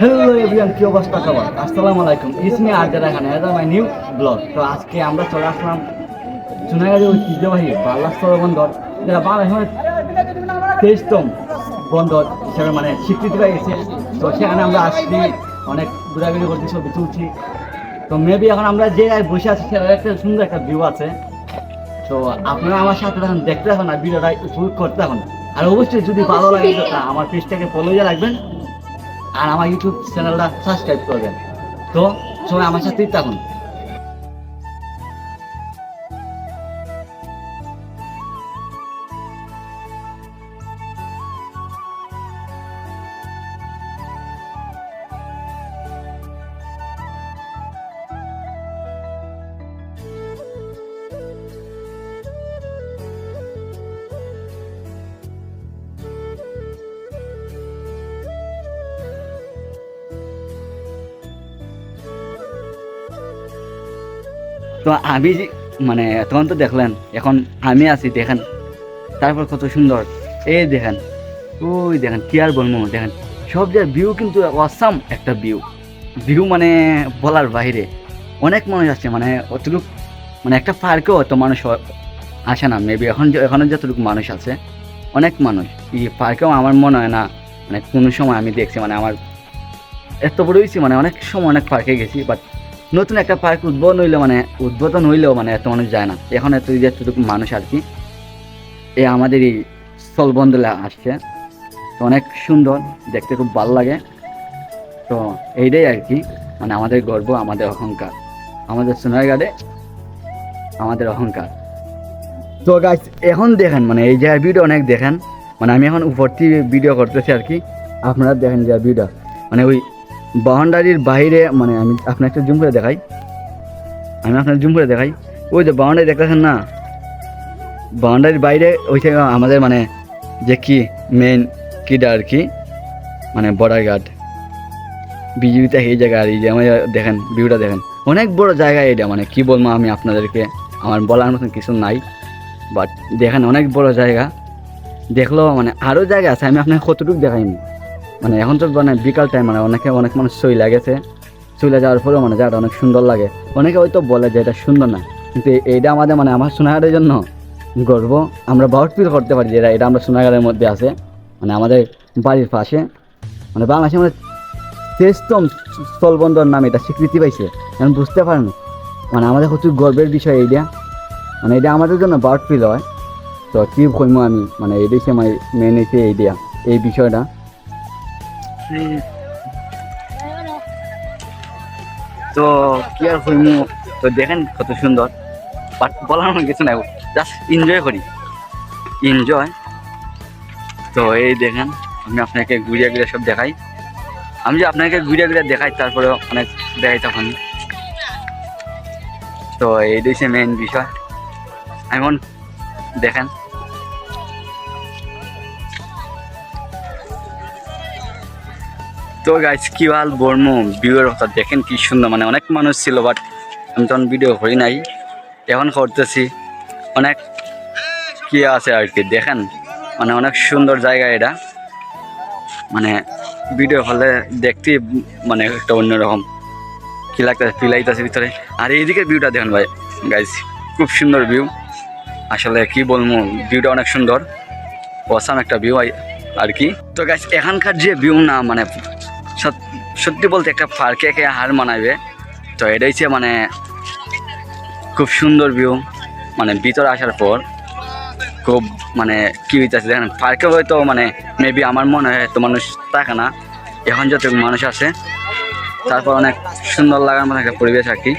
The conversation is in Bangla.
হ্যালো এভরিওয়ান কি অবস্থা সবার? আসসালামু আলাইকুম। ইসমি আর যারা এখানে এটা মাই নিউ ব্লগ তো আজকে আমরা চলে আসলাম সোনাগাড়ি ঐতিহ্যবাহী বাল্লাস্তর বন্দর, যেটা বাংলাদেশের তেইশতম বন্দর হিসেবে মানে স্বীকৃতি পেয়েছে। তো সেখানে আমরা আসছি, অনেক ঘোরাঘুরি করছি, ছবি তুলছি। তো মেবি এখন আমরা যে বসে আছি, সেটার একটা সুন্দর একটা ভিউ আছে। তো আপনারা আমার সাথে তখন দেখতে থাকুন আর ভিডিওটা উপভোগ করতে থাকুন। আর অবশ্যই যদি ভালো লাগে তো আমার পেজটাকে ফলো করে রাখবেন আর আমার ইউটিউব চ্যানেলটা সাবস্ক্রাইব করবেন। তো সবাই আমার সাথেই থাকুন। তো আমি যে- মানে তখন তো দেখলেন, এখন আমি আছি, দেখেন। তারপর কত সুন্দর। এই দেখেন, ওই দেখেন, কি আর বলব, দেখেন। সব জায়গায় ভিউ কিন্তু অসাম একটা ভিউ ভিউ মানে বলার বাইরে অনেক মানুষ আসছে মানে অতটুক মানে একটা পার্কেও অত মানুষ আসে না মেবি এখন যে- এখনও যতটুকু মানুষ আছে। অনেক মানুষ। এই পার্কেও আমার মনে হয় না মানে কোনো সময় আমি দেখছি মানে আমার এত বড় হয়েছি মানে অনেক সময় অনেক পার্কে গেছি বাট নতুন একটা পার্ক উদ্বোধন হইলে মানে উদ্বোধন হইলেও মানে এত মানুষ যায় না। এখন এত যতটুকু মানুষ আর কি। এই আমাদের এই স্থলবন্দরে আসছে। তো অনেক সুন্দর, দেখতে খুব ভালো লাগে। তো এইটাই আর কি মানে আমাদের গর্ব, আমাদের অহংকার। আমাদের সোনারগাঁড়ে আমাদের অহংকার। তো গাছ এখন দেখেন মানে এই জায়গার ভিডিও অনেক দেখেন মানে আমি এখন উপর থেকে ভিডিও করতেছি আর কি। আপনারা দেখেন যে ভিডিও মানে ওই বাউন্ডারির বাইরে মানে আমি আপনাকে জুম করে দেখাই। আমি আপনার জুম করে দেখাই। ওই যে বাউন্ডারি দেখতেছেন না? বাউন্ডারির বাইরে ওই থেকে আমাদের মানে যে কি মেন কিটা আর কি মানে বর্ডার গার্ড বিজিবিতে এই জায়গা আর এই যে আমার দেখেন ভিউটা দেখেন। অনেক বড় জায়গা এটা মানে কি বলব আমি আপনাদেরকে? আমার বলার মতন কিছু নাই। বাট দেখেন অনেক বড় জায়গা। দেখলেও মানে আরও জায়গা আছে, আমি আপনাকে কতটুকু দেখাইনি। মানে এখন তো মানে বিকাল টাইম মানে অনেকে, অনেক মানুষ চইলা গেছে চলে যাওয়ার পরেও মানে জায়গাটা অনেক সুন্দর লাগে। অনেকে হয়তো বলে যে এটা সুন্দর না, কিন্তু এইটা আমাদের মানে আমার সোনাগাড়ের জন্য গর্ব। আমরা বাউট ফিল করতে পারি যে এটা- আমরা সোনাগাড়ের মধ্যে আছে। মানে আমাদের বাড়ির পাশে। মানে বাংলাদেশে আমাদের শ্রেষ্ঠম স্থলবন্দর নামে এটা স্বীকৃতি পাইছে। আমি বুঝতে পারেন। মানে আমাদের প্রচুর গর্বের বিষয় এইটা। মানে এটা আমাদের জন্য বাউট ফিল হয়। তো কী কইম আমি? মানে এইটাই সে মানে মেন হচ্ছে এইটা, এই বিষয়টা। তো কি আর হইমু তো দেখেন কত সুন্দর। বাট বলার মতো কিছু নাই জাস্ট এনজয় করি। এনজয় তো এই দেখেন, আমি আপনাকে ঘুরিয়ে ঘুরিয়ে সব দেখাই। আমি যে আপনাকে ঘুরিয়ে ঘুরিয়ে দেখাই তারপরে অনেক দেখাই তখন তো এই সে মেন বিষয়। এমন দেখেন তো গাইস কি ভালো বর্ম ভিউয়ের কথা দেখেন কি সুন্দর মানে অনেক মানুষ ছিল বাট আমি তখন ভিডিও করি নাই। এখন করতেছি। অনেক কি আছে আর কি, দেখেন। মানে অনেক সুন্দর জায়গা এটা। মানে ভিডিও হলে দেখতে মানে একটা অন্যরকম কি লাগতেছে ফিল আইতেছে ভিতরে। আর এইদিকে ভিউটা দেখেন ভাই গাইস খুব সুন্দর ভিউ আসলে কি বলব ভিউটা অনেক সুন্দর। অসাম একটা ভিউ আর কি। তো গাইজ এখানকার যে ভিউ না মানে সত্যি বলতে একটা পার্কে একে হার মানাবে তো এটাই হচ্ছে মানে খুব সুন্দর ভিউ মানে ভিতরে আসার পর খুব মানে কি হইতেছে দেখেন, পার্কে হয়তো মানে মেবি আমার মনে হয় তো মানুষ থাকে না। এখন যত মানুষ আছে, তারপর অনেক সুন্দর লাগার মতো একটা পরিবেশ আর কি।